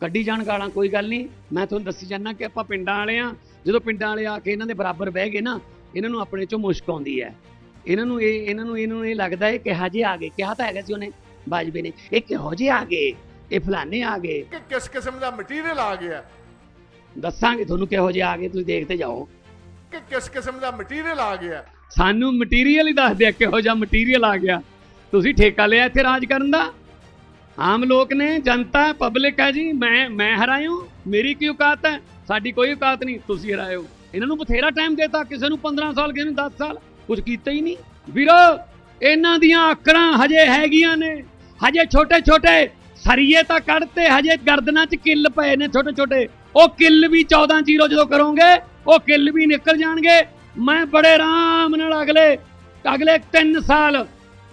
ਕੱਢੀ ਜਾਣ ਗਾਲਾਂ ਕੋਈ ਗੱਲ ਨਹੀਂ। ਮੈਂ ਤੁਹਾਨੂੰ ਦੱਸੀ ਜਾਂਦਾ ਕਿ ਆਪਾਂ ਪਿੰਡਾਂ ਵਾਲੇ ਆ। ਜਦੋਂ ਪਿੰਡਾਂ ਵਾਲੇ ਆ ਕੇ ਇਹਨਾਂ ਦੇ ਬਰਾਬਰ ਬਹਿ ਗਏ ਨਾ ਇਹਨਾਂ ਨੂੰ ਆਪਣੇ ਚੋਂ ਮੁਸ਼ਕ ਆਉਂਦੀ ਹੈ। ਇਹਨਾਂ ਨੂੰ ਇਹ ਇਹਨਾਂ ਨੂੰ ਇਹਨੂੰ ਇਹ ਲੱਗਦਾ ਹੈ ਕਿ ਹਾਜੇ ਆ ਗਏ। ਕਿਹਾ ਤਾਂ ਹੈਗਾ ਸੀ ਉਹਨੇ ਬਾਜਵੇ ਨੇ। ਇਹ ਕਿਹੋ ਜਿਹੇ ਆ ਗਏ? ਇਹ ਫਲਾਣੇ ਆ ਗਏ। ਕਿ ਕਿਸ ਕਿਸਮ ਦਾ ਮਟੀਰੀਅਲ ਆ ਗਿਆ? ਦੱਸਾਂਗੇ ਤੁਹਾਨੂੰ ਕਿਹੋ ਜਿਹੇ ਆ ਗਏ ਤੁਸੀਂ ਦੇਖਦੇ ਜਾਓ। ਕਿ ਕਿਸ ਕਿਸਮ ਦਾ ਮਟੀਰੀਅਲ ਆ ਗਿਆ? ਸਾਨੂੰ ਮਟੀਰੀਅਲ ਹੀ ਦੱਸ ਦਿਆ ਕਿਹੋ ਜਿਹਾ ਮਟੀਰੀਅਲ ਆ ਗਿਆ। ਤੁਸੀਂ ਠੇਕਾ ਲਿਆ ਇੱਥੇ ਰਾਜ ਕਰਨ ਦਾ? ਆਮ ਲੋਕ ਨੇ, ਜਨਤਾ ਪਬਲਿਕ ਹੈ ਜੀ, ਮੈਂ ਮੈਂ ਹਰਾਇਓ ਮੇਰੀ ਕੀ ਔਕਾਤ ਹੈ? ਸਾਡੀ ਕੋਈ ਔਕਾਤ ਨਹੀਂ, ਤੁਸੀਂ ਹਰਾਇਓ ਇਹਨਾਂ ਨੂੰ ਬਥੇਰਾ ਟਾਈਮ ਦੇਤਾ, ਕਿਸੇ ਨੂੰ 15 ਸਾਲ, ਕਿਸੇ ਨੂੰ 10 ਸਾਲ ਕੁਝ ਕੀਤਾ ਹੀ ਨਹੀਂ। ਵੀਰੋ, ਇਹਨਾਂ ਦੀਆਂ ਅੱਖਰਾਂ ਹਜੇ ਹੈਗੀਆਂ ਨੇ, ਹਜੇ ਛੋਟੇ ਛੋਟੇ ਸਰੀਏ ਤਾਂ ਕੱਢਤੇ ਹਜੇ ਗਰਦਨਾਂ 'ਚ ਕਿੱਲ ਪਏ ਨੇ ਛੋਟੇ ਛੋਟੇ ਉਹ ਕਿੱਲ ਵੀ 14 ਜ਼ੀਰੋ ਜਦੋਂ ਕਰੋਗੇ, ਉਹ ਕਿੱਲ ਵੀ ਨਿਕਲ ਜਾਣਗੇ। ਮੈਂ ਬੜੇ ਆਰਾਮ ਨਾਲ ਅਗਲੇ ਅਗਲੇ 3 ਸਾਲ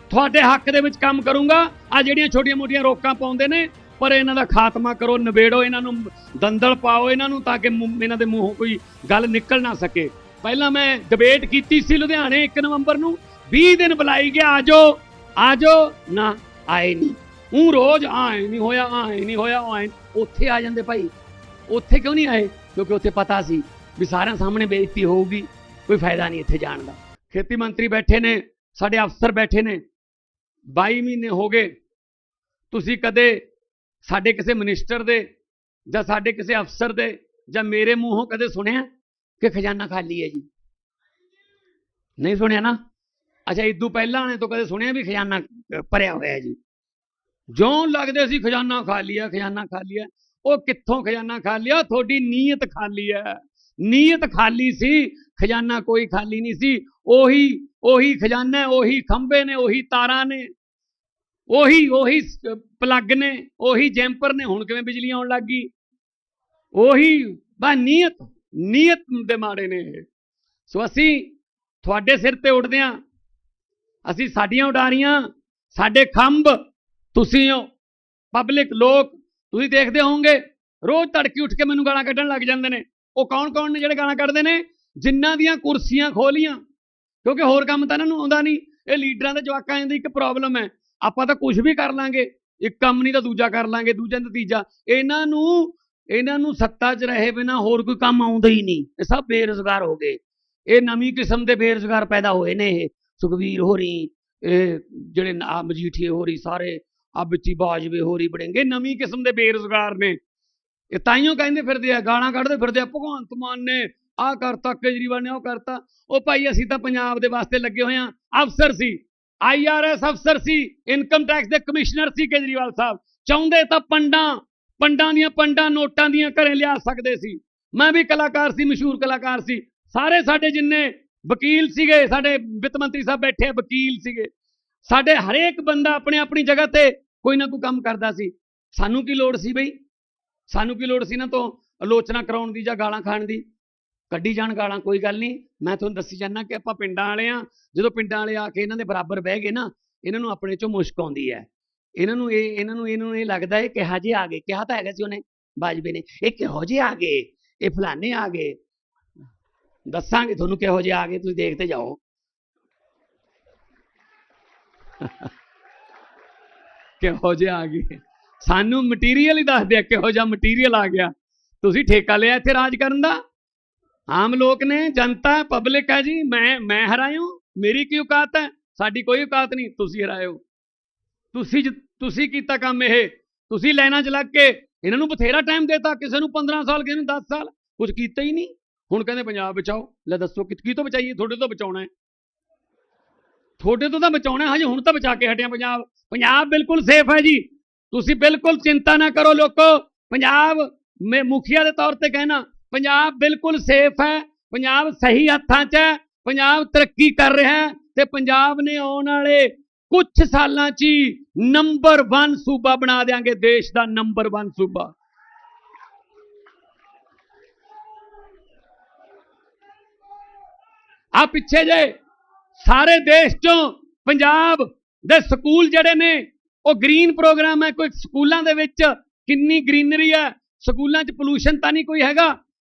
ਤੁਹਾਡੇ ਹੱਕ ਦੇ ਵਿੱਚ ਕੰਮ ਕਰੂੰਗਾ। ਆ ਜਿਹੜੀਆਂ ਛੋਟੀਆਂ-ਮੋਟੀਆਂ ਰੋਕਾਂ ਪਾਉਂਦੇ ਨੇ, ਪਰ ਇਹਨਾਂ ਦਾ ਖਾਤਮਾ ਕਰੋ, ਨਿਬੇੜੋ ਇਹਨਾਂ ਨੂੰ, ਦੰਦਲ ਪਾਓ ਇਹਨਾਂ ਨੂੰ ਤਾਂ ਕਿ ਇਹਨਾਂ ਦੇ ਮੂੰਹੋਂ ਕੋਈ ਗੱਲ ਨਿਕਲ ਨਾ ਸਕੇ। ਪਹਿਲਾਂ ਮੈਂ ਡਿਬੇਟ ਕੀਤੀ ਸੀ ਲੁਧਿਆਣੇ 1 ਨਵੰਬਰ ਨੂੰ। 20 ਦਿਨ ਬੁਲਾਈ ਗਿਆ ਆਜੋ ਆਜੋ ਨਾ, ਆਏ ਨਹੀਂ। ਉਹ ਰੋਜ਼ ਆਏ ਨਹੀਂ ਹੋਇਆ, ਆਏ ਨਹੀਂ ਹੋਇਆ, ਆਏ ਉੱਥੇ ਆ ਜਾਂਦੇ ਭਾਈ। ਉੱਥੇ ਕਿਉਂ ਨਹੀਂ ਆਏ? ਕਿਉਂਕਿ ਉੱਥੇ ਪਤਾ ਸੀ ਵੀ ਸਾਰਿਆਂ ਸਾਹਮਣੇ ਬੇਇੱਜ਼ਤੀ ਹੋਊਗੀ, ਕੋਈ ਫਾਇਦਾ ਨਹੀਂ ਇੱਥੇ ਜਾਣ ਦਾ। ਖੇਤੀ ਮੰਤਰੀ ਬੈਠੇ ਨੇ, ਸਾਡੇ ਅਫਸਰ ਬੈਠੇ ਨੇ। 22 ਮਹੀਨੇ ਹੋ ਗਏ। ਤੁਸੀਂ ਕਦੇ ਸਾਡੇ ਕਿਸੇ ਮਿਨਿਸਟਰ ਦੇ ਜਾਂ ਸਾਡੇ ਕਿਸੇ ਅਫਸਰ ਦੇ ਜਾਂ ਮੇਰੇ ਮੂੰਹੋਂ ਕਦੇ ਸੁਣਿਆ ਕਿ ਖਜ਼ਾਨਾ ਖਾਲੀ ਹੈ ਜੀ? ਨਹੀਂ ਸੁਣਿਆ ਨਾ? ਅੱਛਾ ਇਦੋਂ ਪਹਿਲਾਂ ਨੇ ਤਾਂ ਕਦੇ ਸੁਣਿਆ ਵੀ ਖਜ਼ਾਨਾ ਭਰਿਆ ਹੋਇਆ ਜੀ? ਜਿਉਂ ਲੱਗਦੇ ਸੀ ਖਜ਼ਾਨਾ ਖਾਲੀ ਹੈ, ਖਜ਼ਾਨਾ ਖਾਲੀ ਹੈ। ਉਹ ਕਿੱਥੋਂ ਖਜ਼ਾਨਾ ਖਾਲੀ ਆ? ਤੁਹਾਡੀ ਨੀਅਤ ਖਾਲੀ ਹੈ। ਨੀਅਤ ਖਾਲੀ ਸੀ, ਖਜ਼ਾਨਾ ਕੋਈ ਖਾਲੀ ਨਹੀਂ ਸੀ। ਉਹੀ ਉਹੀ ਖਜ਼ਾਨਾ, ਉਹੀ ਖੰਭੇ ਨੇ, ਉਹੀ ਤਾਰਾਂ ਨੇ। ਉਹੀ ਉਹੀ ਪਲੱਗ ਨੇ, ਉਹੀ ਜੈਂਪਰ ਨੇ, ਹੁਣ ਕਿਵੇਂ ਬਿਜਲੀ ਆਉਣ ਲੱਗ ਗਈ? ਉਹੀ ਬਾ ਨੀਅਤ ਨੀਅਤ ਦੇ ਮਾੜੇ ਨੇ ਸੋ ਅਸੀਂ ਤੁਹਾਡੇ ਸਿਰ ਤੇ ਉੱਡਦੇ ਹਾਂ। ਅਸੀਂ ਸਾਡੀਆਂ ਉਡਾਰੀਆਂ, ਸਾਡੇ ਖੰਭ, ਤੁਸੀਂ ਹੋ ਪਬਲਿਕ ਲੋਕ, ਤੁਸੀਂ ਦੇਖਦੇ ਹੋਵੋਗੇ, ਰੋਜ਼ ਤੜਕੀ ਉੱਠ ਕੇ ਮੈਨੂੰ ਗਾਲਾਂ ਕੱਢਣ ਲੱਗ ਜਾਂਦੇ ਨੇ। ਉਹ ਕੌਣ ਕੌਣ ਨੇ ਜਿਹੜੇ ਗਾਲਾਂ ਕੱਢਦੇ ਨੇ? ਜਿਨ੍ਹਾਂ ਦੀਆਂ ਕੁਰਸੀਆਂ ਖੋਲੀਆਂ। ਕਿਉਂਕਿ ਹੋਰ ਕੰਮ ਤਾਂ ਇਹਨਾਂ ਨੂੰ ਆਉਂਦਾ ਨਹੀਂ। ਇਹ ਲੀਡਰਾਂ ਦੇ ਜਵਾਕਾਂ ਦੀ ਇੱਕ ਪ੍ਰੋਬਲਮ ਹੈ। ਆਪਾਂ ਤਾਂ ਕੁਝ ਵੀ ਕਰ ਲਾਂਗੇ, ਇੱਕ ਕੰਮ ਨਹੀਂ ਤਾਂ ਦੂਜਾ ਕਰ ਲਾਂਗੇ, ਦੂਜਾ ਨਹੀਂ ਤੀਜਾ। ਇਹਨਾਂ ਨੂੰ ਇਹਨਾਂ ਨੂੰ ਸੱਤਾ 'ਚ ਰਹੇ ਬਿਨਾ ਹੋਰ ਕੋਈ ਕੰਮ ਆਉਂਦਾ ਹੀ ਨਹੀਂ। ਇਹ ਸਭ ਬੇਰੁਜ਼ਗਾਰ ਹੋ ਗਏ। ਇਹ ਨਵੀਂ ਕਿਸਮ ਦੇ ਬੇਰੁਜ਼ਗਾਰ ਪੈਦਾ ਹੋਏ ਨੇ ਇਹ। ਸੁਖਵੀਰ ਹੋਰੀ, ਇਹ ਜਿਹੜੇ ਆ ਮਜੀਠੀਏ ਹੋਰੀ ਸਾਰੇ ਆ ਬੱਚੀ ਬਾਜਵੇ ਹੋਰੀ ਬੜੇਂਗੇ, ਨਵੀਂ ਕਿਸਮ ਦੇ ਬੇਰੁਜ਼ਗਾਰ ਨੇ। ਇਹ ਤਾਈਓ ਕਹਿੰਦੇ ਫਿਰਦੇ ਆ, ਗਾਲਾਂ ਕੱਢਦੇ ਫਿਰਦੇ ਆ, ਭਗਵੰਤ ਮਾਨ ਨੇ ਆਹ ਕਰਤਾ, ਕੇਜਰੀਵਾਲ ਨੇ ਉਹ ਕਰਤਾ। ਉਹ ਭਾਈ ਅਸੀਂ ਤਾਂ ਪੰਜਾਬ ਦੇ ਵਾਸਤੇ ਲੱਗੇ ਹੋਏ ਆ, ਅਫਸਰ ਸੀ। ਆਈਆਰਐਸ ਅਫਸਰ ਸੀ, ਇਨਕਮ ਟੈਕਸ ਦੇ ਕਮਿਸ਼ਨਰ ਸੀ ਕੇਜਰੀਵਾਲ ਸਾਹਿਬ। ਚਾਹੁੰਦੇ ਤਾਂ ਪੰਡਾਂ ਪੰਡਾਂ ਦੀਆਂ ਪੰਡਾਂ ਨੋਟਾਂ ਦੀਆਂ ਘਰੇ ਲਿਆ ਸਕਦੇ ਸੀ। ਮੈਂ ਵੀ ਕਲਾਕਾਰ ਸੀ, ਮਸ਼ਹੂਰ ਕਲਾਕਾਰ ਸੀ। ਸਾਰੇ ਸਾਡੇ ਜਿੰਨੇ ਵਕੀਲ ਸੀਗੇ, ਸਾਡੇ ਵਿੱਤ ਮੰਤਰੀ ਸਾਹਿਬ ਬੈਠੇ ਵਕੀਲ ਸੀਗੇ। ਸਾਡੇ ਹਰੇਕ ਬੰਦਾ ਆਪਣੇ ਆਪਣੀ ਜਗ੍ਹਾ ਤੇ ਕੋਈ ਨਾ ਕੋਈ ਕੰਮ ਕਰਦਾ ਸੀ। ਸਾਨੂੰ ਕੀ ਲੋੜ ਸੀ ਬਈ? ਸਾਨੂੰ ਕੀ ਲੋੜ ਸੀ ਨਾ ਤੋਂ ਆਲੋਚਨਾ ਕਰਾਉਣ ਦੀ ਜਾਂ ਗਾਲਾਂ ਖਾਣ ਦੀ? ਕੱਢੀ ਜਾਣ ਗਾਲਾਂ, ਕੋਈ ਗੱਲ ਨਹੀਂ। ਮੈਂ ਤੁਹਾਨੂੰ ਦੱਸੀ ਜਾਂਦਾ ਕਿ ਆਪਾਂ ਪਿੰਡਾਂ ਵਾਲੇ ਆ ਜਦੋਂ ਪਿੰਡਾਂ ਵਾਲੇ ਆ ਕੇ ਇਹਨਾਂ ਦੇ ਬਰਾਬਰ ਬਹਿ ਗਏ ਨਾ, ਇਹਨਾਂ ਨੂੰ ਆਪਣੇ ਚੋਂ ਮੁਸ਼ਕ ਆਉਂਦੀ ਹੈ। ਇਹਨਾਂ ਨੂੰ ਇਹ, ਇਹਨਾਂ ਨੂੰ, ਇਹਨੂੰ ਇਹ ਲੱਗਦਾ ਹੈ ਕਿ ਹਾਜੇ ਆ ਗਏ। ਕਿਹਾ ਤਾਂ ਹੈਗਾ ਸੀ ਉਹਨੇ, ਬਾਜਵੇ ਨੇ। ਇਹ ਕਿਹੋ ਜਿਹੇ ਆ ਗਏ? ਇਹ ਫਲਾਣੇ ਆ ਗਏ? ਦੱਸਾਂਗੇ ਤੁਹਾਨੂੰ ਕਿਹੋ ਜਿਹੇ ਆ ਗਏ। ਤੁਸੀਂ ਦੇਖਦੇ ਜਾਓ। ਕਿਹੋ ਜਿਹੇ ਆ ਗਏ? ਸਾਨੂੰ ਮਟੀਰੀਅਲ ਹੀ ਦੱਸਦੇ ਦਿਆ ਕਿਹੋ ਜਿਹਾ ਮਟੀਰੀਅਲ ਆ ਗਿਆ। ਤੁਸੀਂ ਠੇਕਾ ਲਿਆ ਇੱਥੇ ਰਾਜ ਕਰਨ ਦਾ? ਆਮ ਲੋਕ ਨੇ, ਜਨਤਾ ਪਬਲਿਕ ਹੈ ਜੀ, ਮੈਂ ਮੈਂ ਹਰਾਇਓ ਮੇਰੀ ਕੀ ਔਕਾਤ ਹੈ? ਸਾਡੀ ਕੋਈ ਔਕਾਤ ਨਹੀਂ, ਤੁਸੀਂ ਹਰਾਇਓ। ਤੁਸੀਂ ਜ- ਤੁਸੀਂ ਕੀਤਾ ਕੰਮ ਇਹ, ਤੁਸੀਂ ਲਾਈਨਾਂ 'ਚ ਲੱਗ ਕੇ ਇਹਨਾਂ ਨੂੰ ਬਥੇਰਾ ਟਾਈਮ ਦੇਤਾ, ਕਿਸੇ ਨੂੰ 15 ਸਾਲ, ਕਿਸੇ ਨੂੰ 10 ਸਾਲ ਕੁਝ ਕੀਤਾ ਹੀ ਨਹੀਂ। ਹੁਣ ਕਹਿੰਦੇ ਪੰਜਾਬ ਬਚਾਓ, ਲੈ ਦੱਸੋ ਕਿ, ਕੀ ਤੋਂ ਬਚਾਈਏ, ਤੁਹਾਡੇ ਤੋਂ ਬਚਾਉਣਾ ਹੈ। ਤੁਹਾਡੇ ਤੋਂ ਤਾਂ ਬਚਾਉਣਾ ਹਜੇ ਹੁਣ ਤਾਂ ਬਚਾ ਕੇ ਹਟਿਆ ਪੰਜਾਬ। ਪੰਜਾਬ ਬਿਲਕੁਲ ਸੇਫ ਹੈ ਜੀ। ਤੁਸੀਂ ਬਿਲਕੁਲ ਚਿੰਤਾ ਨਾ ਕਰੋ ਲੋਕੋ। ਪੰਜਾਬ ਮੈਂ, ਮੁਖੀਆ ਦੇ ਤੌਰ ਤੇ ਕਹਿਣਾ ਪੰਜਾਬ ਬਿਲਕੁਲ ਸੇਫ ਹੈ, ਪੰਜਾਬ ਸਹੀ ਹੱਥਾਂ 'ਚ ਹੈ, ਪੰਜਾਬ ਤਰੱਕੀ ਕਰ ਰਿਹਾ ਹੈ ਤੇ ਪੰਜਾਬ ਨੇ ਆਉਣ ਵਾਲੇ ਕੁਝ ਸਾਲਾਂ 'ਚ ਹੀ ਨੰਬਰ 1 ਸੂਬਾ ਬਣਾ ਦੇਾਂਗੇ ਦੇਸ਼ ਦਾ ਨੰਬਰ 1 ਸੂਬਾ। ਆ ਪਿੱਛੇ ਜੇ ਸਾਰੇ ਦੇਸ਼ 'ਚੋਂ ਪੰਜਾਬ ਦੇ ਸਕੂਲ ਜਿਹੜੇ ਨੇ, ਉਹ ਗ੍ਰੀਨ ਪ੍ਰੋਗਰਾਮ ਹੈ, ਕੋਈ ਸਕੂਲਾਂ ਦੇ ਵਿੱਚ ਕਿੰਨੀ ਗ੍ਰੀਨਰੀ ਹੈ, ਸਕੂਲਾਂ 'ਚ ਪੋਲੂਸ਼ਨ ਤਾਂ ਨਹੀਂ ਕੋਈ ਹੈਗਾ।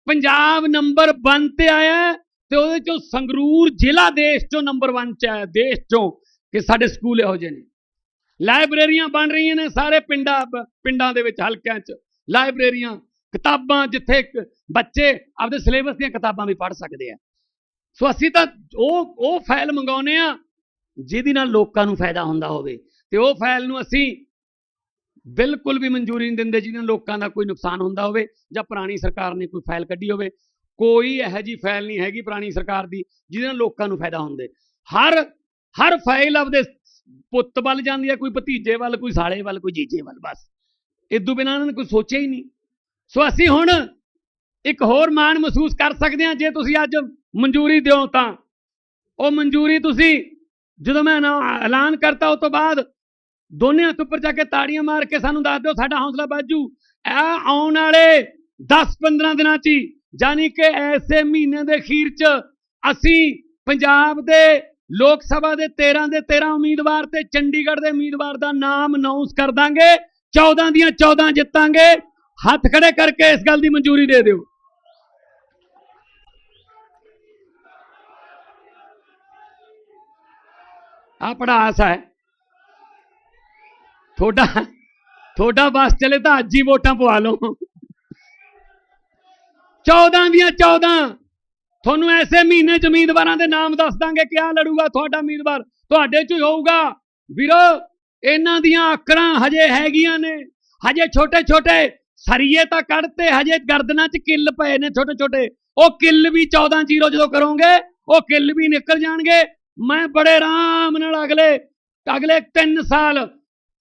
ਪੰਜਾਬ ਨੰਬਰ 1 ਤੇ ਆਇਆ ਹੈ ਤੇ ਉਹਦੇ 'ਚੋਂ ਸੰਗਰੂਰ ਜ਼ਿਲ੍ਹਾ ਦੇਸ਼ 'ਚੋਂ ਨੰਬਰ 1 'ਚ ਆਇਆ, ਦੇਸ਼ 'ਚੋਂ, ਕਿ ਸਾਡੇ ਸਕੂਲ ਇਹੋ ਜਿਹੇ ਨੇ। ਲਾਇਬ੍ਰੇਰੀਆਂ ਬਣ ਰਹੀਆਂ ਨੇ ਸਾਰੇ ਪਿੰਡਾਂ ਪਿੰਡਾਂ ਦੇ ਵਿੱਚ, ਹਲਕਿਆਂ 'ਚ। ਲਾਇਬ੍ਰੇਰੀਆਂ, ਕਿਤਾਬਾਂ ਜਿੱਥੇ ਬੱਚੇ ਆਪਦੇ ਸਿਲੇਬਸ ਦੀਆਂ ਕਿਤਾਬਾਂ ਵੀ ਪੜ੍ਹ ਸਕਦੇ ਆ। ਸੋ ਅਸੀਂ ਤਾਂ ਉਹ ਉਹ ਫਾਈਲ ਮੰਗਾਉਨੇ ਆ, ਜਿਹਦੇ ਨਾਲ ਲੋਕਾਂ ਨੂੰ ਫਾਇਦਾ ਹੁੰਦਾ ਹੋਵੇ। ਤੇ ਉਹ ਫਾਈਲ ਨੂੰ ਅਸੀਂ ਬਿਲਕੁਲ ਵੀ ਮਨਜ਼ੂਰੀ ਨਹੀਂ ਦਿੰਦੇ ਜਿਹਨਾਂ ਨਾਲ ਲੋਕਾਂ ਦਾ ਕੋਈ ਨੁਕਸਾਨ ਹੁੰਦਾ ਹੋਵੇ ਜਾਂ ਪੁਰਾਣੀ ਸਰਕਾਰ ਨੇ ਕੋਈ ਫਾਈਲ ਕੱਢੀ ਹੋਵੇ। ਕੋਈ ਇਹੋ ਜੀ ਫਾਈਲ ਨਹੀਂ ਹੈਗੀ ਪੁਰਾਣੀ ਸਰਕਾਰ ਦੀ ਜਿਹਦੇ ਨਾਲ ਲੋਕਾਂ ਨੂੰ ਫਾਇਦਾ ਹੁੰਦੇ। ਹਰ ਹਰ ਫਾਈਲ ਆਪਦੇ ਪੁੱਤ ਵੱਲ ਜਾਂਦੀ ਹੈ, ਕੋਈ ਭਤੀਜੇ ਵੱਲ, ਕੋਈ ਸਾਲੇ ਵੱਲ, ਕੋਈ ਜੀਜੇ ਵੱਲ, ਬਸ। ਇਦੋਂ ਬਿਨਾਂ ਇਹਨਾਂ ਨੇ ਕੋਈ ਸੋਚਿਆ ਹੀ ਨਹੀਂ। ਸੋ ਅਸੀਂ ਹੁਣ ਇੱਕ ਹੋਰ ਮਾਣ ਮਹਿਸੂਸ ਕਰ ਸਕਦੇ ਹਾਂ, ਜੇ ਤੁਸੀਂ ਅੱਜ ਮਨਜ਼ੂਰੀ ਦਿਓ ਤਾਂ। ਉਹ ਮਨਜ਼ੂਰੀ ਤੁਸੀਂ ਜਦੋਂ ਮੈਂ ਐਲਾਨ ਕਰਤਾ ਉਸ ਤੋਂ ਬਾਅਦ ਦੋਨੇ ਹੱਥ ਉੱਪਰ ਜਾ ਕੇ ਤਾੜੀਆਂ ਮਾਰ ਕੇ ਸਾਨੂੰ ਦੱਸ ਦਿਓ ਸਾਡਾ ਹੌਸਲਾ ਬਾਜੂ। ਇਹ ਆਉਣ ਵਾਲੇ 10-15 ਦਿਨਾਂ 'ਚ ਹੀ ਯਾਨੀ ਕਿ ਐਸੇ ਮਹੀਨੇ ਦੇ ਅਖੀਰ 'ਚ ਅਸੀਂ ਪੰਜਾਬ ਦੇ ਲੋਕ ਸਭਾ ਦੇ 13 ਦੇ 13 ਉਮੀਦਵਾਰ ਤੇ ਚੰਡੀਗੜ੍ਹ ਦੇ ਉਮੀਦਵਾਰ ਦਾ ਨਾਮ ਅਨਾਉਂਸ ਕਰ ਦਾਂਗੇ। 14 ਦੀਆਂ 14 ਜਿੱਤਾਂਗੇ। ਹੱਥ ਖੜੇ ਕਰਕੇ ਇਸ ਗੱਲ ਦੀ ਮਨਜ਼ੂਰੀ ਦੇ ਦਿਓ। ਆ ਪੜਾਸ ਹੈ। ਤੁਹਾਡਾ ਤੁਹਾਡਾ ਬਸ ਚਲੇ ਤਾਂ ਅੱਜ ਹੀ ਵੋਟਾਂ ਪਵਾ ਲਓ। 14 ਦੀਆਂ 14 ਤੁਹਾਨੂੰ ਐਸੇ ਮਹੀਨੇ ਚ ਉਮੀਦਵਾਰਾਂ ਦੇ ਨਾਮ ਦੱਸ ਦਾਂਗੇ ਕਿਆ ਲੜੂਗਾ, ਤੁਹਾਡਾ ਉਮੀਦਵਾਰ ਤੁਹਾਡੇ ਚ ਹੀ ਹੋਊਗਾ। ਵੀਰੋ, ਇਹਨਾਂ ਦੀਆਂ ਆਕੜਾਂ ਹਜੇ ਹੈਗੀਆਂ ਨੇ। ਹਜੇ ਛੋਟੇ ਛੋਟੇ ਸਰੀਏ ਤਾਂ ਕੱਢਤੇ, ਹਜੇ ਗਰਦਨਾਂ 'ਚ ਕਿੱਲ ਪਏ ਨੇ ਛੋਟੇ ਛੋਟੇ ਉਹ ਕਿੱਲ ਵੀ 14 ਜ਼ੀਰੋ ਜਦੋਂ ਕਰੋਗੇ, ਉਹ ਕਿੱਲ ਵੀ ਨਿਕਲ ਜਾਣਗੇ। ਮੈਂ ਬੜੇ ਆਰਾਮ ਨਾਲ ਅਗਲੇ ਅਗਲੇ 3 ਸਾਲ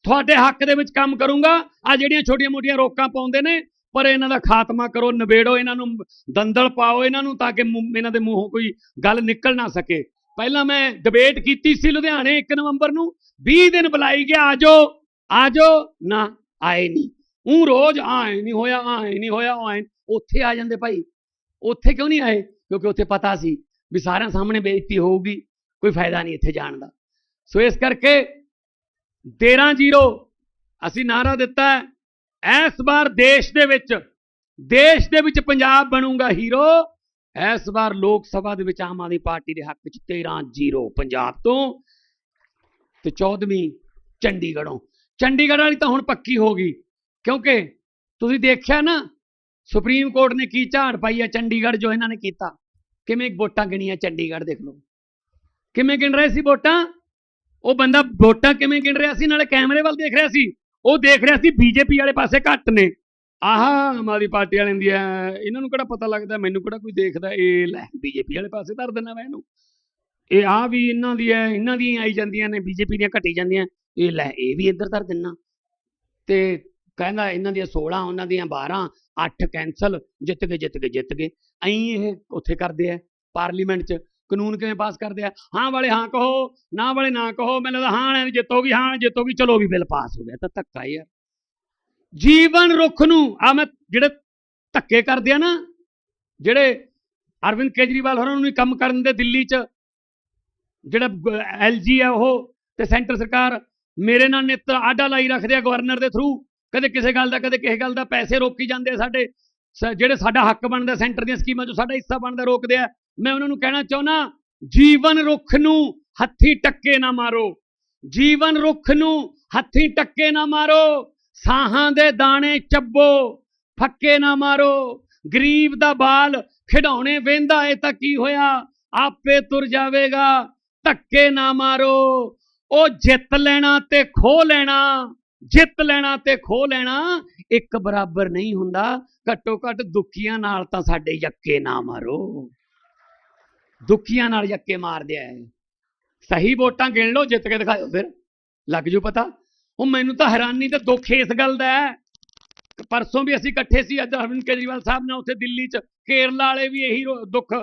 ਤੁਹਾਡੇ ਹੱਕ ਦੇ ਵਿੱਚ ਕੰਮ ਕਰੂੰਗਾ। ਆ ਜਿਹੜੀਆਂ ਛੋਟੀਆਂ ਮੋਟੀਆਂ ਰੋਕਾਂ ਪਾਉਂਦੇ ਨੇ, ਪਰ ਇਹਨਾਂ ਦਾ ਖਾਤਮਾ ਕਰੋ, ਨਿਬੇੜੋ, ਇਹਨਾਂ ਨੂੰ ਦੰਦਲ ਪਾਓ, ਇਹਨਾਂ ਨੂੰ ਤਾਂ ਕਿ ਇਹਨਾਂ ਦੇ ਮੂੰਹੋਂ ਕੋਈ ਗੱਲ ਨਿਕਲ ਨਾ ਸਕੇ। ਪਹਿਲਾਂ ਮੈਂ ਡਿਬੇਟ ਕੀਤੀ ਸੀ ਲੁਧਿਆਣੇ 1 ਨਵੰਬਰ ਨੂੰ। 20 ਦਿਨ ਬੁਲਾਈ ਗਿਆ ਆਜੋ ਆਜੋ ਨਾ, ਆਏ ਨਹੀਂ। ਉਹ ਰੋਜ਼ ਆਏ ਨਹੀਂ ਹੋਇਆ, ਆਏ ਨਹੀਂ ਹੋਇਆ, ਆਏ ਉੱਥੇ ਆ ਜਾਂਦੇ ਭਾਈ। ਉੱਥੇ ਕਿਉਂ ਨਹੀਂ ਆਏ? ਕਿਉਂਕਿ ਉੱਥੇ ਪਤਾ ਸੀ ਵੀ ਸਾਰਿਆਂ ਸਾਹਮਣੇ ਬੇਇੱਜ਼ਤੀ ਹੋਊਗੀ, ਕੋਈ ਫਾਇਦਾ ਨਹੀਂ ਇੱਥੇ ਜਾਣ ਦਾ। ਸੋ ਇਸ ਕਰਕੇ 13-0 ਅਸੀਂ ਨਾਰਾ ਦਿੱਤਾ ਹੈ, ਇਸ ਵਾਰ ਦੇਸ਼ ਦੇ ਵਿੱਚ, ਦੇਸ਼ ਦੇ ਵਿੱਚ ਪੰਜਾਬ ਬਣੂਗਾ ਹੀਰੋ। ਇਸ ਵਾਰ ਲੋਕ ਸਭਾ ਦੇ ਵਿੱਚ ਆਮ ਆਦਮੀ ਪਾਰਟੀ ਦੇ ਹੱਕ 'ਚ 13-0 ਪੰਜਾਬ ਤੋਂ ਤੇ 14ਵੀਂ ਚੰਡੀਗੜ੍ਹੋਂ। ਚੰਡੀਗੜ੍ਹ ਵਾਲੀ ਤਾਂ ਹੁਣ ਪੱਕੀ ਹੋ ਗਈ, ਕਿਉਂਕਿ ਤੁਸੀਂ ਦੇਖਿਆ ਨਾ, ਸੁਪਰੀਮ ਕੋਰਟ ਨੇ ਕੀ ਝਾੜ ਪਾਈ ਹੈ ਚੰਡੀਗੜ੍ਹ ਜੋ ਇਹਨਾਂ ਨੇ ਕੀਤਾ। ਕਿਵੇਂ ਵੋਟਾਂ ਗਿਣੀਆਂ ਚੰਡੀਗੜ੍ਹ ਦੇਖ ਲਓ। ਕਿਵੇਂ ਗਿਣ ਰਹੇ ਸੀ ਵੋਟਾਂ? ਉਹ ਬੰਦਾ ਵੋਟਾਂ ਕਿਵੇਂ ਗਿਣ ਰਿਹਾ ਸੀ? ਨਾਲੇ ਕੈਮਰੇ ਵੱਲ ਦੇਖ ਰਿਹਾ ਸੀ। ਉਹ ਦੇਖ ਰਿਹਾ ਸੀ ਬੀਜੇਪੀ ਵਾਲੇ ਪਾਸੇ ਘੱਟ ਨੇ। ਆਹ, ਆਮ ਆਦਮੀ ਪਾਰਟੀ ਵਾਲਿਆਂ ਦੀ ਹੈ ਇਹਨਾਂ ਨੂੰ ਕਿਹੜਾ ਪਤਾ ਲੱਗਦਾ? ਮੈਨੂੰ ਕਿਹੜਾ ਕੋਈ ਦੇਖਦਾ? ਇਹ ਲੈ, ਬੀਜੇਪੀ ਵਾਲੇ ਪਾਸੇ ਧਰ ਦਿੰਦਾ ਮੈਂ ਇਹਨੂੰ। ਇਹ ਆ ਵੀ ਇਹਨਾਂ ਦੀ ਹੈ ਇਹਨਾਂ ਦੀਆਂ ਆਈ ਜਾਂਦੀਆਂ ਨੇ, ਬੀਜੇਪੀ ਦੀਆਂ ਘਟੀ ਜਾਂਦੀਆਂ। ਇਹ ਲੈ, ਇਹ ਵੀ ਇੱਧਰ ਧਰ ਦਿੰਨਾ ਤੇ ਕਹਿੰਦਾ ਇਹਨਾਂ ਦੀਆਂ 16 ਉਹਨਾਂ ਦੀਆਂ 12 8 ਕੈਂਸਲ ਜਿੱਤ ਗਏ ਜਿੱਤ ਗਏ ਜਿੱਤ ਗਏ। ਐਂ ਇਹ ਉੱਥੇ ਕਰਦੇ ਆ ਪਾਰਲੀਮੈਂਟ 'ਚ। ਕਾਨੂੰਨ ਕਿਵੇਂ ਪਾਸ ਕਰਦੇ ਆ? ਹਾਂ ਵਾਲੇ ਹਾਂ ਕਹੋ, ਨਾ ਵਾਲੇ ਨਾ ਕਹੋ, ਮੈਨੂੰ ਲੱਗਦਾ ਹਾਂ ਵਾਲਿਆਂ ਦੀ ਜਿੱਤੋਗੀ ਹਾਂ ਵਾਲੀ ਜਿੱਤੋਗੀ ਚਲੋ ਵੀ ਬਿੱਲ ਪਾਸ ਹੋ ਗਿਆ ਤਾਂ ਧੱਕਾ ਯਾਰ ਜੀਵਨ ਰੁੱਖ ਨੂੰ ਆ ਮੈਂ ਜਿਹੜੇ ਧੱਕੇ ਕਰਦੇ ਆ ਨਾ, ਜਿਹੜੇ ਅਰਵਿੰਦ ਕੇਜਰੀਵਾਲ ਹੋਰਾਂ ਨੂੰ ਵੀ ਕੰਮ ਕਰਨ ਦੇ ਦਿੱਲੀ 'ਚ, ਜਿਹੜਾ ਐਲਜੀ ਆ ਉਹ ਤੇ ਸੈਂਟਰ ਸਰਕਾਰ, ਮੇਰੇ ਨਾਲ ਨਿੱਤ ਆਡਾ ਲਾਈ ਰੱਖਦੇ ਆ ਗਵਰਨਰ ਦੇ ਥਰੂ ਕਦੇ ਕਿਸੇ ਗੱਲ ਦਾ, ਕਦੇ ਕਿਸੇ ਗੱਲ ਦਾ ਪੈਸੇ ਰੋਕੀ ਜਾਂਦੇ ਆ ਸਾਡੇ, ਸ- ਜਿਹੜੇ ਸਾਡਾ ਹੱਕ ਬਣਦਾ ਸੈਂਟਰ ਦੀਆਂ ਸਕੀਮਾਂ 'ਚੋਂ ਸਾਡਾ ਹਿੱਸਾ ਬਣਦਾ, ਰੋਕਦੇ ਆ। ਮੈਂ ਉਹਨਾਂ ਨੂੰ ਕਹਿਣਾ ਚਾਹੁੰਦਾ, ਜੀਵਨ ਰੁੱਖ ਨੂੰ ਹੱਥੀ ਟੱਕੇ ਨਾ ਮਾਰੋ। ਜੀਵਨ ਰੁੱਖ ਨੂੰ ਹੱਥੀ ਟੱਕੇ ਨਾ ਮਾਰੋ। ਸਾਹਾਂ ਦੇ ਦਾਣੇ ਚੱਬੋ, ਫੱਕੇ ਨਾ ਮਾਰੋ। ਗਰੀਬ ਦਾ ਬਾਲ ਖਿਡੌਣੇ ਵੇਂਦਾ ਏ ਤਾਂ ਕੀ ਹੋਇਆ? ਆਪੇ ਤੁਰ ਜਾਵੇਗਾ, ਧੱਕੇ ਨਾ ਮਾਰੋ। ਉਹ ਜਿੱਤ ਲੈਣਾ ਤੇ ਖੋ ਲੈਣਾ, ਜਿੱਤ ਲੈਣਾ ਤੇ ਖੋ ਲੈਣਾ, ਇੱਕ ਬਰਾਬਰ ਨਹੀਂ ਹੁੰਦਾ। ਘੱਟੋ ਘੱਟ ਦੁਖੀਆਂ ਨਾਲ ਤਾਂ ਸਾਡੇ ਯੱਕੇ ਨਾ ਮਾਰੋ। ਦੁਖੀਆਂ ਨਾਲ ਯੱਕੇ ਮਾਰਦੇ ਆ ਸਹੀ ਵੋਟਾਂ ਗਿਣ ਲਓ, ਜਿੱਤ ਕੇ ਦਿਖਾਓ ਫਿਰ। ਲੱਗ ਜੂ ਪਤਾ। ਉਹ ਮੈਨੂੰ ਤਾਂ ਹੈਰਾਨੀ ਤੇ ਦੁੱਖ ਇਸ ਗੱਲ ਦਾ ਹੈ। ਪਰਸੋਂ ਵੀ ਅਸੀਂ ਇਕੱਠੇ ਸੀ, ਅੱਜ ਅਰਵਿੰਦ ਕੇਜਰੀਵਾਲ ਸਾਹਿਬ ਨਾਲ ਉੱਥੇ ਦਿੱਲੀ 'ਚ ਕੇਰਲਾ ਵਾਲੇ ਵੀ ਇਹੀ ਦੁੱਖ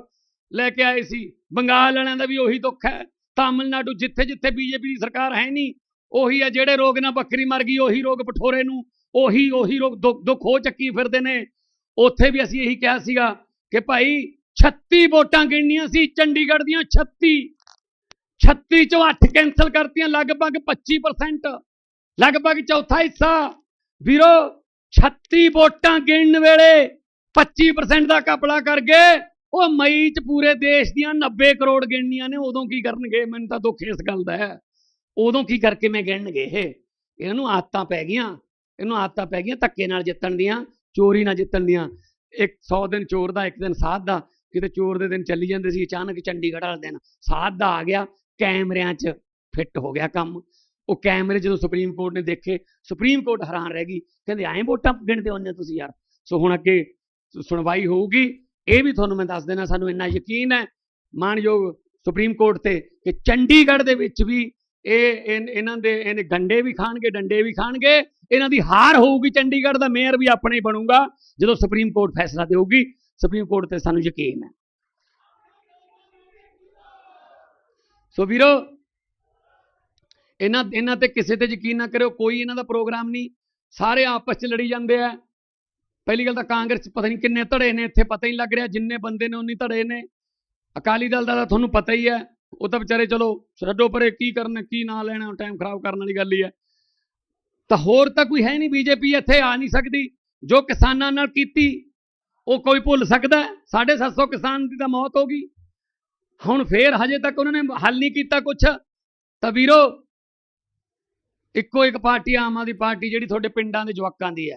ਲੈ ਕੇ ਆਏ ਸੀ। ਬੰਗਾਲ ਵਾਲਿਆਂ ਦਾ ਵੀ ਉਹੀ ਦੁੱਖ ਹੈ। ਤਾਮਿਲਨਾਡੂ ਜਿੱਥੇ ਜਿੱਥੇ ਬੀਜੇਪੀ ਦੀ ਸਰਕਾਰ ਹੈ ਨਹੀਂ, ਉਹੀ ਹੈ ਜਿਹੜੇ ਰੋਗ ਨਾਲ ਬੱਕਰੀ ਮਰ ਗਈ, ਉਹੀ ਰੋਗ ਪਠੋਰੇ ਨੂੰ, ਉਹੀ ਉਹੀ ਰੋਗ ਦੁੱਖ ਦੁੱਖ ਹੋ ਚੱਕੀ ਫਿਰਦੇ ਨੇ। ਉੱਥੇ ਵੀ ਅਸੀਂ ਇਹੀ ਕਿਹਾ ਸੀਗਾ ਕਿ ਭਾਈ 36 ਵੋਟਾਂ ਗਿਣਨੀਆਂ ਸੀ ਚੰਡੀਗੜ੍ਹ ਦੀਆਂ 36 36 ਚੋਂ 8 ਕੈਂਸਲ ਕਰਤੀਆਂ, ਲਗਭਗ 25% ਲਗਭਗ ਚੌਥਾ ਹਿੱਸਾ। ਵੀਰੋ 36 ਵੋਟਾਂ ਗਿਣਨ ਵੇਲੇ 25% ਦਾ ਕਪੜਾ ਕਰ ਗਏ। ਉਹ ਮਈ ਚ ਪੂਰੇ ਦੇਸ਼ ਦੀਆਂ 90 ਕਰੋੜ ਗਿਣਨੀਆਂ ਨੇ, ਉਦੋਂ ਕੀ ਕਰਨਗੇ? ਮੈਨੂੰ ਤਾਂ ਦੁੱਖ ਇਸ ਗੱਲ ਦਾ ਹੈ। ਉਦੋਂ ਕੀ ਕਰਕੇ ਮੈਂ ਗਿਣਨਗੇ ਇਹ? ਇਹਨਾਂ ਆਦਤਾਂ ਪੈ ਗਈਆਂ। ਇਹਨੂੰ ਆਦਤਾਂ ਪੈ ਗਈਆਂ ਧੱਕੇ ਨਾਲ ਜਿੱਤਣ ਦੀਆਂ, ਚੋਰੀ ਨਾਲ ਜਿੱਤਣ ਦੀਆਂ। ਇੱਕ 100 ਦਿਨ ਚੋਰ ਦਾ, ਇੱਕ ਦਿਨ ਸਾਧ ਦਾ। ਕਿਤੇ ਚੋਰ ਦੇ ਦਿਨ ਚੱਲੀ ਜਾਂਦੇ ਸੀ, ਅਚਾਨਕ ਚੰਡੀਗੜ੍ਹ ਵਾਲੇ ਦਿਨ ਸਾਧ ਦਾ ਆ ਗਿਆ, ਕੈਮਰਿਆਂ 'ਚ ਫਿੱਟ ਹੋ ਗਿਆ ਕੰਮ। ਉਹ ਕੈਮਰੇ ਜਦੋਂ ਸੁਪਰੀਮ ਕੋਰਟ ਨੇ ਦੇਖੇ, ਸੁਪਰੀਮ ਕੋਰਟ ਹੈਰਾਨ ਰਹਿ ਗਈ, ਕਹਿੰਦੇ, ਐਂ ਵੋਟਾਂ ਗਿਣਦੇ ਹੁੰਦੇ ਤੁਸੀਂ ਯਾਰ? ਸੋ ਹੁਣ ਅੱਗੇ ਸੁਣਵਾਈ ਹੋਊਗੀ। ਇਹ ਵੀ ਤੁਹਾਨੂੰ ਮੈਂ ਦੱਸ ਦੇਣਾ ਸਾਨੂੰ ਇੰਨਾ ਯਕੀਨ ਹੈ ਮਾਨਯੋਗ ਸੁਪਰੀਮ ਕੋਰਟ ਤੇ, ਕਿ ਚੰਡੀਗੜ੍ਹ ਦੇ ਵਿੱਚ ਵੀ ਇਹ ਇਹਨਾਂ ਦੇ, ਇਹਨੇ ਗੰਡੇ ਵੀ ਖਾਣਗੇ, ਡੰਡੇ ਵੀ ਖਾਣਗੇ, ਇਹਨਾਂ ਦੀ ਹਾਰ ਹੋਊਗੀ, ਚੰਡੀਗੜ੍ਹ ਦਾ ਮੇਅਰ ਵੀ ਆਪਣੇ ਹੀ ਬਣੂਗਾ, ਜਦੋਂ ਸੁਪਰੀਮ ਕੋਰਟ ਫੈਸਲਾ ਦੇਊਗੀ। ਸੁਪਰੀਮ ਕੋਰਟ ਤੇ ਸਾਨੂੰ ਯਕੀਨ ਹੈ। ਸੋ ਵੀਰੋ, ਇਹਨਾਂ ਇਹਨਾਂ ਤੇ ਕਿਸੇ ਤੇ ਯਕੀਨ ਨਾ ਕਰਿਓ, ਕੋਈ ਇਹਨਾਂ ਦਾ ਪ੍ਰੋਗਰਾਮ ਨਹੀਂ। ਸਾਰੇ ਆਪਸ ਚ ਲੜੀ ਜਾਂਦੇ ਆ। ਪਹਿਲੀ ਗੱਲ ਤਾਂ ਕਾਂਗਰਸ ਪਤਾ ਨਹੀਂ ਕਿੰਨੇ ਧੜੇ ਨੇ, ਇੱਥੇ ਪਤਾ ਹੀ ਨਹੀਂ ਲੱਗ ਰਿਹਾ ਜਿੰਨੇ ਬੰਦੇ ਨੇ ਉਨੀ ਧੜੇ ਨੇ। ਅਕਾਲੀ ਦਲ ਦਾ ਤਾਂ ਤੁਹਾਨੂੰ ਪਤਾ ਹੀ ਹੈ। ਉਹ ਤਾਂ ਵਿਚਾਰੇ ਚਲੋ, ਛੱਡੋ ਪਰੇ ਕੀ ਕਰਨ, ਕੀ ਨਾ ਲੈਣਾ ਟਾਈਮ ਖਰਾਬ ਕਰਨ ਵਾਲੀ ਗੱਲ ਹੀ ਹੈ। ਤਾਂ ਹੋਰ ਤਾਂ ਕੋਈ ਹੈ ਨਹੀਂ ਬੀਜੇਪੀ ਇੱਥੇ, ਆ ਨਹੀਂ ਸਕਦੀ। ਜੋ ਕਿਸਾਨਾਂ ਨਾਲ ਕੀਤੀ ਉਹ ਕੋਈ ਭੁੱਲ ਸਕਦਾ ਹੈ? ਸਾਢੇ 750 ਕਿਸਾਨ ਦੀ ਤਾਂ ਮੌਤ ਹੋ ਗਈ। ਹੁਣ ਫੇਰ ਹਜੇ ਤੱਕ ਉਹਨਾਂ ਨੇ ਹੱਲ ਨਹੀਂ ਕੀਤਾ ਕੁਛ। ਤਾਂ ਵੀਰੋ, ਇੱਕੋ ਇੱਕ ਪਾਰਟੀ ਆਮ ਆਦਮੀ ਪਾਰਟੀ ਜਿਹੜੀ ਤੁਹਾਡੇ ਪਿੰਡਾਂ ਦੇ ਜਵਾਕਾਂ ਦੀ ਹੈ।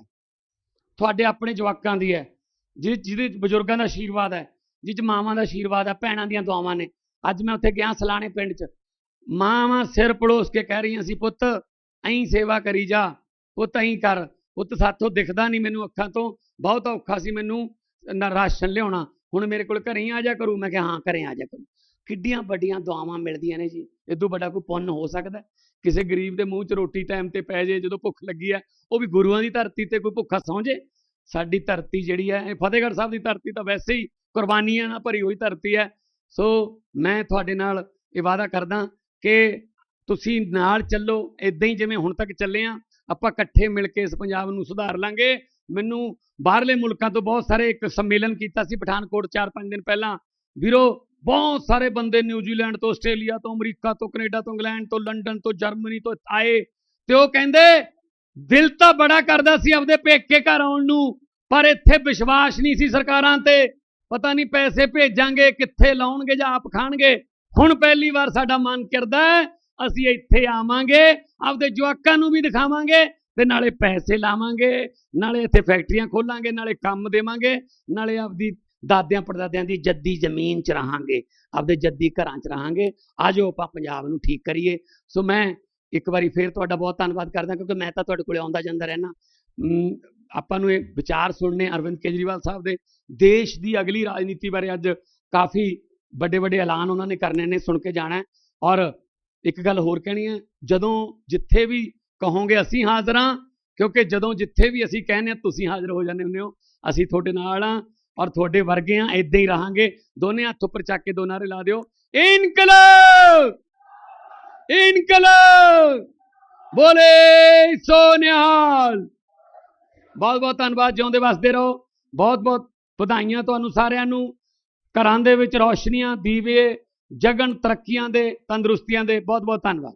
ਤੁਹਾਡੇ ਆਪਣੇ ਜਵਾਕਾਂ ਦੀ ਹੈ। ਜਿਹਦੇ ਜਿਹਦੇ ਬਜ਼ੁਰਗਾਂ ਦਾ ਆਸ਼ੀਰਵਾਦ ਹੈ। ਜਿਹ 'ਚ ਮਾਵਾਂ ਦਾ ਆਸ਼ੀਰਵਾਦ ਹੈ। ਭੈਣਾਂ ਦੀਆਂ ਦੁਆਵਾਂ ਨੇ। ਅੱਜ ਮੈਂ ਉੱਥੇ ਗਿਆ ਸਲਾਣੇ ਪਿੰਡ 'ਚ। ਮਾਵਾਂ ਸਿਰ ਪੜੋਸ ਕੇ ਕਹਿ ਰਹੀਆਂ ਸੀ, ਪੁੱਤ ਐਂ ਸੇਵਾ ਕਰੀ ਜਾ। ਪੁੱਤ ਐਂ ਕਰ। ਉਹ ਤਾਂ ਸਾਥੋਂ ਦਿਖਦਾ ਨਹੀਂ ਮੈਨੂੰ ਅੱਖਾਂ ਤੋਂ। ਬਹੁਤ ਔਖਾ ਸੀ ਮੈਨੂੰ ਨਾ ਰਾਸ਼ਨ ਲਿਆਉਣਾ। ਹੁਣ ਮੇਰੇ ਕੋਲ ਘਰੇ ਹੀ ਆ ਜਾ ਕਰੂ। ਮੈਂ ਕਿਹਾ, ਹਾਂ, ਘਰੇ ਆ ਜਾ ਕਰੂ। ਕਿੱਡੀਆਂ ਵੱਡੀਆਂ ਦੁਆਵਾਂ ਮਿਲਦੀਆਂ ਨੇ ਜੀ। ਇਦੋਂ ਵੱਡਾ ਕੋਈ ਪੁੰਨ ਹੋ ਸਕਦਾ ਕਿਸੇ ਗਰੀਬ ਦੇ ਮੂੰਹ 'ਚ ਰੋਟੀ ਟਾਈਮ ਤੇ ਪੈ ਜੇ, ਜਦੋਂ ਭੁੱਖ ਲੱਗੀ ਹੈ, ਉਹ ਵੀ ਗੁਰੂਆਂ ਦੀ ਧਰਤੀ ਤੇ ਕੋਈ ਭੁੱਖਾ ਸੌਂ ਜੇ? ਸਾਡੀ ਧਰਤੀ ਜਿਹੜੀ ਹੈ, ਇਹ ਫਤਿਹਗੜ੍ਹ ਸਾਹਿਬ ਦੀ ਧਰਤੀ ਤਾਂ ਵੈਸੇ ਹੀ ਕੁਰਬਾਨੀਆਂ ਨਾਲ ਭਰੀ ਹੋਈ ਧਰਤੀ ਹੈ। ਸੋ ਮੈਂ ਤੁਹਾਡੇ ਨਾਲ ਇਹ ਵਾਅਦਾ ਕਰਦਾ ਕਿ ਤੁਸੀਂ ਨਾਲ ਚੱਲੋ। ਇਦਾਂ ਹੀ ਜਿਵੇਂ ਹੁਣ ਤੱਕ ਚੱਲੇ ਆ ਆਪਾਂ ਇਕੱਠੇ ਮਿਲ ਕੇ ਇਸ ਪੰਜਾਬ ਨੂੰ ਸੁਧਾਰ ਲਾਂਗੇ। ਮੈਨੂੰ ਬਾਹਰਲੇ ਮੁਲਕਾਂ ਤੋਂ ਬਹੁਤ ਸਾਰੇ ਇੱਕ ਸੰਮੇਲਨ ਕੀਤਾ ਸੀ ਪਠਾਨਕੋਟ 4-5 ਦਿਨ ਪਹਿਲਾਂ। ਵੀਰੋ ਬਹੁਤ ਸਾਰੇ ਬੰਦੇ ਨਿਊਜ਼ੀਲੈਂਡ ਤੋਂ ਆਸਟ੍ਰੇਲੀਆ ਤੋਂ ਅਮਰੀਕਾ ਤੋਂ ਕੈਨੇਡਾ ਤੋਂ ਇੰਗਲੈਂਡ ਤੋਂ ਲੰਡਨ ਤੋਂ ਜਰਮਨੀ ਤੋਂ ਆਏ ਤੇ ਉਹ ਕਹਿੰਦੇ ਦਿਲ ਤਾਂ ਬੜਾ ਕਰਦਾ ਸੀ ਆਪਦੇ ਪੇਕੇ ਘਰ ਆਉਣ ਨੂੰ ਪਰ ਇੱਥੇ ਵਿਸ਼ਵਾਸ ਨਹੀਂ ਸੀ ਸਰਕਾਰਾਂ ਤੇ। ਪਤਾ ਨਹੀਂ ਪੈਸੇ ਭੇਜਾਂਗੇ ਕਿੱਥੇ ਲਾਉਣਗੇ ਜਾਂ ਆਪ ਖਾਣਗੇ। ਹੁਣ ਪਹਿਲੀ ਵਾਰ ਸਾਡਾ ਮਨ ਕਰਦਾ ਹੈ, ਅਸੀਂ ਇੱਥੇ ਆਵਾਂਗੇ ਆਪਦੇ ਜਵਾਕਾਂ ਨੂੰ ਵੀ ਦਿਖਾਵਾਂਗੇ ਤੇ ਨਾਲੇ ਪੈਸੇ ਲਾਵਾਂਗੇ, ਨਾਲੇ ਇੱਥੇ ਫੈਕਟਰੀਆਂ ਖੋਲਾਂਗੇ, ਨਾਲੇ ਕੰਮ ਦੇਵਾਂਗੇ, ਨਾਲੇ ਆਪਦੀ ਦਾਦਿਆਂ ਪੜਦਾਦਿਆਂ ਦੀ ਜੱਦੀ ਜ਼ਮੀਨ 'ਚ ਰਹਾਂਗੇ, ਆਪਦੇ ਜੱਦੀ ਘਰਾਂ 'ਚ ਰਹਾਂਗੇ। ਆਜੋ ਆਪਾਂ ਪੰਜਾਬ ਨੂੰ ਠੀਕ ਕਰੀਏ। ਸੋ ਮੈਂ ਇੱਕ ਵਾਰੀ ਫੇਰ ਤੁਹਾਡਾ ਬਹੁਤ ਧੰਨਵਾਦ ਕਰਦਾ ਕਿਉਂਕਿ ਮੈਂ ਤਾਂ ਤੁਹਾਡੇ ਕੋਲੇ ਆਉਂਦਾ ਜਾਂਦਾ ਰਹਿਣਾ ਆਪਾਂ ਨੂੰ ਇਹ ਵਿਚਾਰ ਸੁਣਨੇ ਅਰਵਿੰਦ ਕੇਜਰੀਵਾਲ ਸਾਹਿਬ ਦੇ ਦੇਸ਼ ਦੀ ਅਗਲੀ ਰਾਜਨੀਤੀ ਬਾਰੇ ਅੱਜ ਕਾਫੀ ਵੱਡੇ ਵੱਡੇ ਐਲਾਨ ਉਹਨਾਂ ਨੇ ਕਰਨੇ ਨੇ, ਸੁਣ ਕੇ ਜਾਣਾ ਔਰ ਇੱਕ ਗੱਲ ਹੋਰ ਕਹਿਣੀ ਹੈ, ਜਦੋਂ ਜਿੱਥੇ ਵੀ ਕਹੋਗੇ ਅਸੀਂ ਹਾਜ਼ਰ ਹਾਂ, ਕਿਉਂਕਿ ਜਦੋਂ ਜਿੱਥੇ ਵੀ ਅਸੀਂ ਕਹਿੰਦੇ ਹਾਂ, ਤੁਸੀਂ ਹਾਜ਼ਰ ਹੋ ਜਾਂਦੇ ਹੁੰਦੇ ਹੋ, ਅਸੀਂ ਤੁਹਾਡੇ ਨਾਲ ਹਾਂ ਔਰ ਤੁਹਾਡੇ ਵਰਗੇ ਹਾਂ ਇਦਾਂ ਹੀ ਰਹਾਂਗੇ। ਦੋਨੇ ਹੱਥ ਉੱਪਰ ਚੱਕ ਕੇ ਦੋ ਨਾਰੇ ਲਾ ਦਿਓ। ਇਨਕਲਾਬ! ਇਨਕਲਾਬ! ਬੋਲੇ ਸੋਨਿਹਾਲ ਬਹੁਤ ਬਹੁਤ ਧੰਨਵਾਦ, ਜਿਉਂਦੇ ਵਸਦੇ ਰਹੋ। ਬਹੁਤ ਬਹੁਤ ਵਧਾਈਆਂ ਤੁਹਾਨੂੰ ਸਾਰਿਆਂ ਨੂੰ। ਘਰਾਂ ਦੇ ਵਿੱਚ ਰੌਸ਼ਨੀਆਂ, ਦੀਵੇ ਜਗਨ ਤਰੱਕੀਆਂ ਦੇ ਤੰਦਰੁਸਤੀਆਂ ਦੇ ਬਹੁਤ ਬਹੁਤ ਧੰਨਵਾਦ।